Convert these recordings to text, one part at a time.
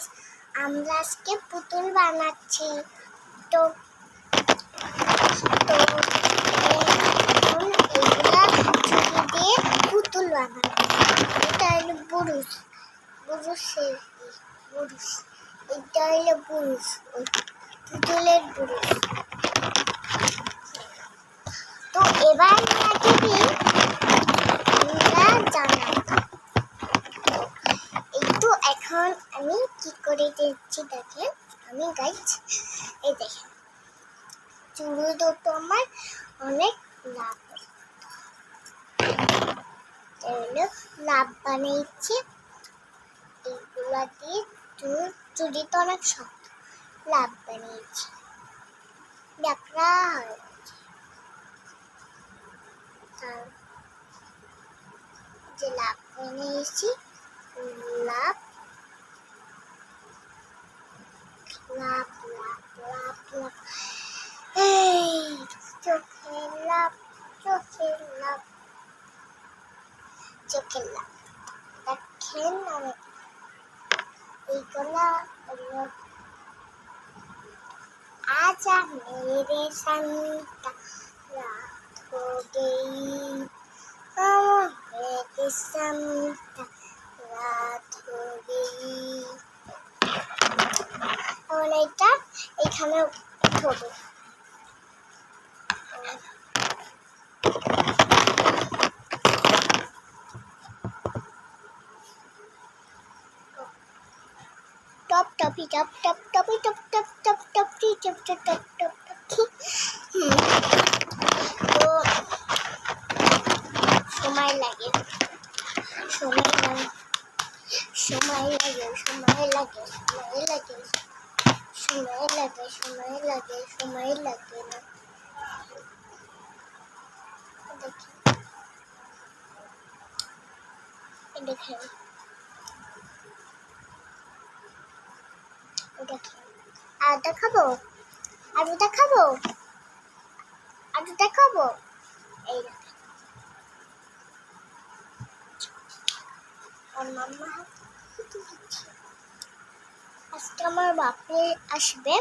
Guys আমরা আজকে পুতুল বানাচ্ছি। তো তো এগুলা দিয়ে পুতুল বানাবো। এটা হলো বুরুষ বুরুষের বুরুষ এটা হলো বুরুষ পুতুলের বুরুষ তো এবার যদি আমরা জানাব একটু এখন আমি কি করে দিচ্ছি, দেখেন, আমি গাইছ এই দেখেন। চুড়ি দুটো আমার অনেক লাভ লাভ বানিয়েছি। এইগুলা দিয়ে চুর চুড়ি তো অনেক শক্ত। লাভ বানিয়েছি। ডাকরা হয়েছে যে লাভ বানিয়েছি, লাভ লাভ চোখের লাভ চোখের লাভ দেখেন আমি এই গলা আজা মেরে সান্তা রাত হো গেই আমার মেরে সান্তা রাত হো গেই এখন এখানে টপ টপি টপ টপ টপি টপ টপ টপ টপি টপ টপ টপ তো সময় লাগে সময় লাগে সময় লাগে সময় লাগে সময় লাগে সময় লাগে সময় লাগে সময় লাগে না দেখি দেখেন এই দেখেন আর আর দেখাবো? আর দেখাবো? এই আর মাম্মা আজকে আমার বাপি আসবে।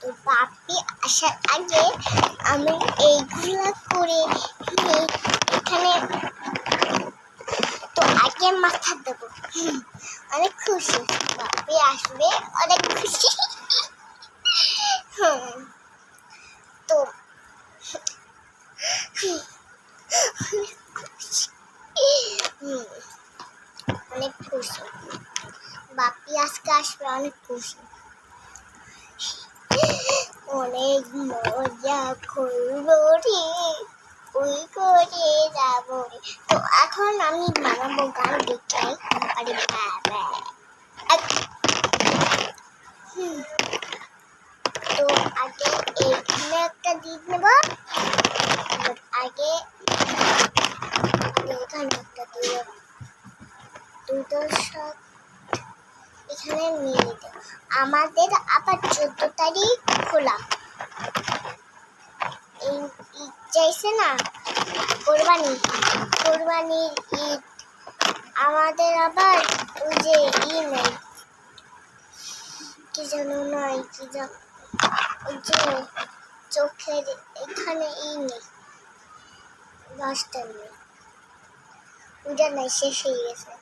তো বাপি আসার আগে আমি এইগুলা করে এখানে আগে মাথা দেবো। অনেক খুশি। বাপি আসবে? অনেক খুশি। তো অনেক খুশি। হুম, অনেক খুশি। বাপি আজকে আসবে অনেক খুশি। অনেক মজা করব রে। ওই করে যাব। তো এখন আমি বানাবো গান দেখাই আরে বাবা। তো আগে এইখানে একটা দিক নেব। আগে এখানে একটা দিয়ে দুটো সব এখানে মিলে দেব। আমাদের আবার চোদ্দ তারিখ খোলা। এই চাইছে না? কোরবানি কোরবানির ঈদ। আমাদের আবার ওই যে ই নেই। কি যেন নয় কি যে চোখের এখানে ই নেই। দশটা নেই। ওইটা নাই, শেষ হয়ে গেছে।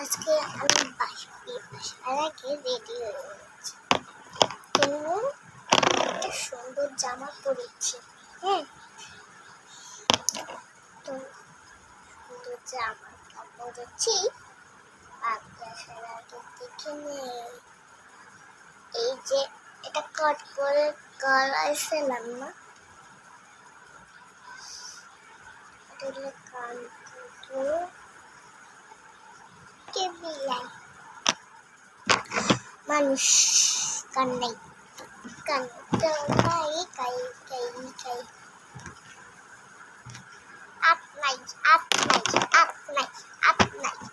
আজকে আমি বাসি আগে রেডি হয়ে গেছি একটা সুন্দর জামা পরেছি। হ্যাঁ? তো সুন্দর জামা পরেছি আপনি আসার আগে দেখে নে। এই যে এটা কট করে গলাইছিলাম না। এটা কান দুটো কে বিলাই மனுஷ் கண்ணை கண்ணை கை கை கை up night up night up night up night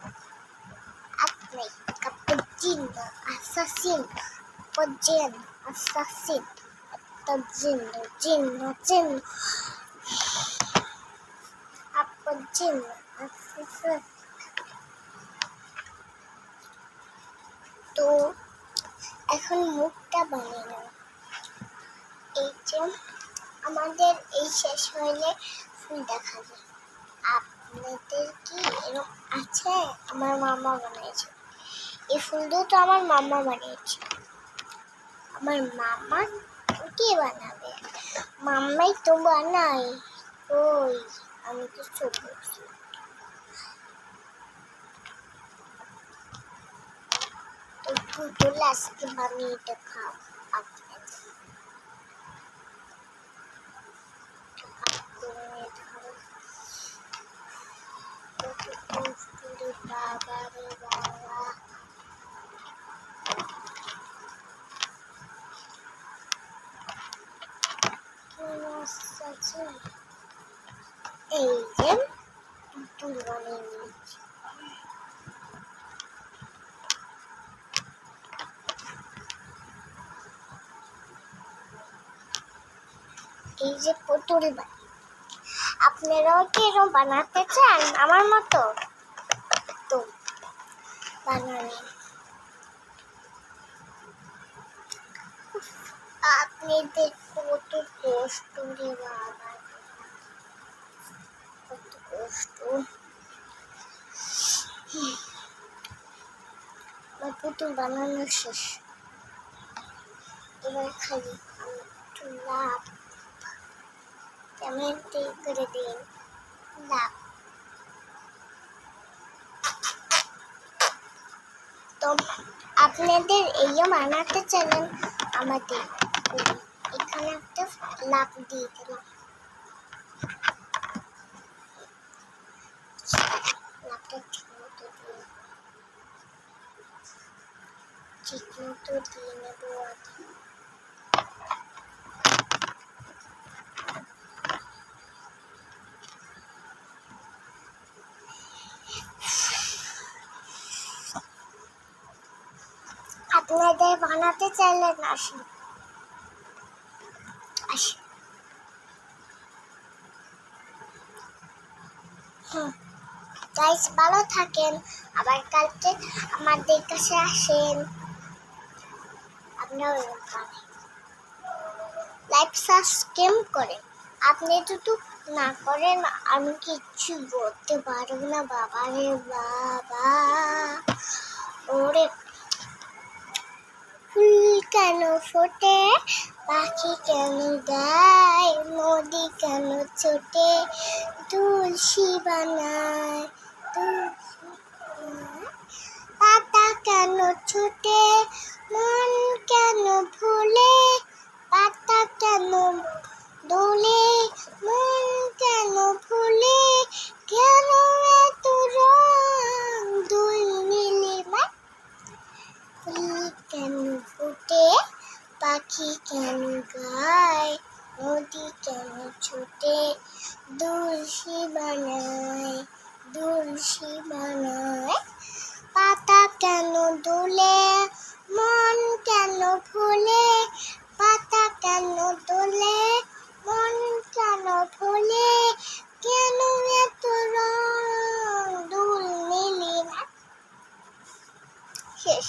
up night cappuccino assassino poggino assassino Jin Jin apa Jin. Assassino. Tu এখন মুখটা বানিয়ে নেব। এই যে আমাদের এই শেষ হইলে ফুল দেখা যায়। আপনাদের কি এরকম আছে? আমার মামা বানিয়েছে। এই ফুল দুটো আমার মামা বানিয়েছে। আমার মামা কে বানাবে? মাম্মাই তো বানাই ওই, আমি তো ছোট তো পুতুল আজকে বানিয়ে দেখাও আপনাদের বাবা রে বাবা এই যে পুতুল বানিয়ে নিয়েছি এই যে পুতুল বানিয়ে আপনারাও কি এরকম বানাতে চান আমার মতো? তো, বানানি। আপনাদের কত কষ্ট বাবা। কত কষ্ট আমার পুতুল বানানো শেষ। এবার খালি আমি একটু লাভ কেমন করে দিন। লাভ। তো আপনাদের এইও বানাতে চাইলেন আমাদের। এখানে একটা লাভ দিয়ে দিলাম। লাভটা ঠিক মতো দিয়ে। ঠিক মতো দিয়ে নেব আপনাদের বানাতে চাইলেন আসুন আসুন হুম। গাইস ভালো থাকেন। আবার কালকে আমাদের কাছে আসেন। আপনারা লাইক সাবস্ক্রাইব করেন। আপনি যদি না করেন, আমি কিচ্ছু করতে পারব না। বাবা রে বাবা। ওরে ফুল কেন ফোটে? পাখি কেন গায়? নদী কেন ছোটে? তুলসী বানায়। পাতা কেন ছোটে? মন কেন ভুলে? পাতা ছুটে দুলসি বানায় দুলসি বানায়। পাতা কেন দোলে, মন কেন ভুলে পাতা কেন দোলে, মন কেন ভুলে কেন এত রং? দুল নীলি না। শেষ।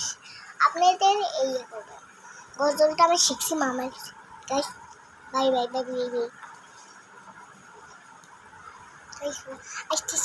আপনাদের এই গজলটা আমি শিখছি, মামার guys bye bye bye bye bye acho que